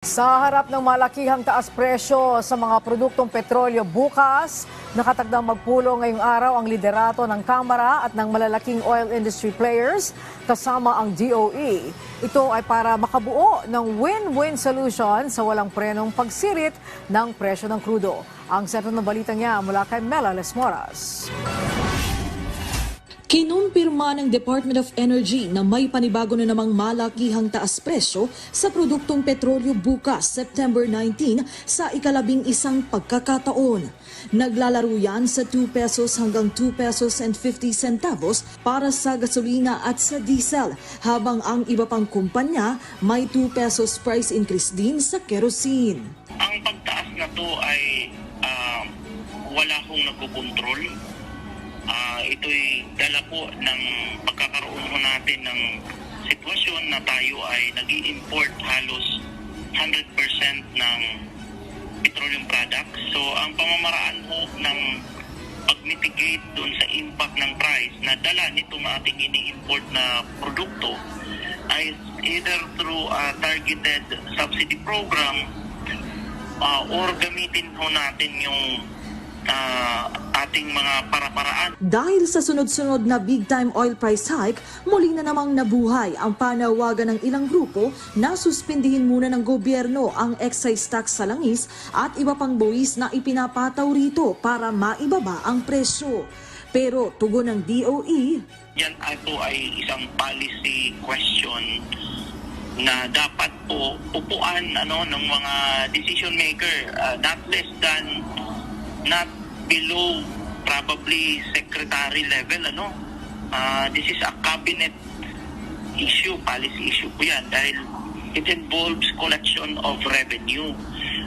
Sa harap ng malakihang taas presyo sa mga produktong petrolyo bukas, nakatagdang magpulong ngayong araw ang liderato ng Kamara at ng malalaking oil industry players kasama ang DOE. Ito ay para makabuo ng win-win solution sa walang prenong pagsirit ng presyo ng krudo. Ang sentro ng balita niya mula kay Mela Lesmoras. Kinumpirma ng Department of Energy na may panibago na namang malakihang taas presyo sa produktong petrolyo bukas September 19 sa ikalabing isang pagkakataon. Naglalaro yan sa 2 pesos hanggang 2 pesos and 50 centavos para sa gasolina at sa diesel, habang ang iba pang kumpanya may 2 pesos price increase din sa kerosene. Ang pagtaas na to ay ah, wala hong nagkokontrol. Ah, ito'y dala po ng pagkakaroon ho natin ng sitwasyon na tayo ay nag import halos 100% ng petroleum products. So ang pamamaraan ho ng pag-mitigate doon sa impact ng price na dala nitong ating ini-import na produkto ay either through a targeted subsidy program uh, or gamitin ho natin yung uh, ating mga para-paraan Dahil sa sunod-sunod na big-time oil price hike, muli na namang nabuhay ang panawagan ng ilang grupo na suspindihin muna ng gobyerno ang excise tax sa langis at iba pang buwis na ipinapataw rito para maibaba ang presyo. Pero tugon ng DOE, yan ito ay isang policy question na dapat po upuan ano ng mga decision maker uh, not less than not below probably secretary level ano? Uh, this is a cabinet issue policy issue po yan dahil it involves collection of revenue.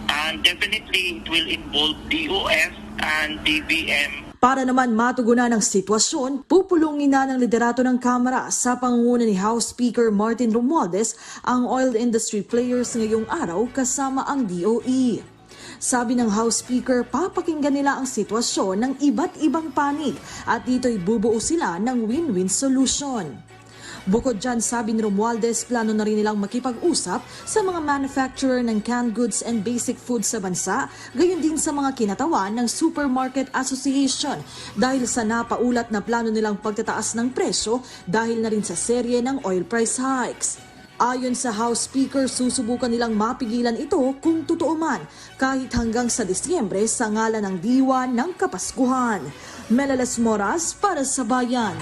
And definitely it will involve DOF and DBM Para naman matugunan ang sitwasyon, pupulungin na ng liderato ng Kamara sa pangunguna ni House Speaker Martin Romualdez ang oil industry players ngayong araw kasama ang DOE. Sabi ng House Speaker, papakinggan nila ang sitwasyon ng iba't ibang panig at dito'y bubuo sila ng win-win solution. Bukod dyan, sabi ni Romualdez, plano na rin nilang makipag-usap sa mga manufacturer ng canned goods and basic food sa bansa, gayon din sa mga kinatawan ng Supermarket Association dahil sa napaulat na plano nilang pagtataas ng presyo dahil na rin sa serye ng oil price hikes. Ayon sa House Speaker, susubukan nilang mapigilan ito kung totoo man kahit hanggang sa Disyembre sa ngalan ng diwa ng Kapaskuhan. Melalas Moras para sa Bayan.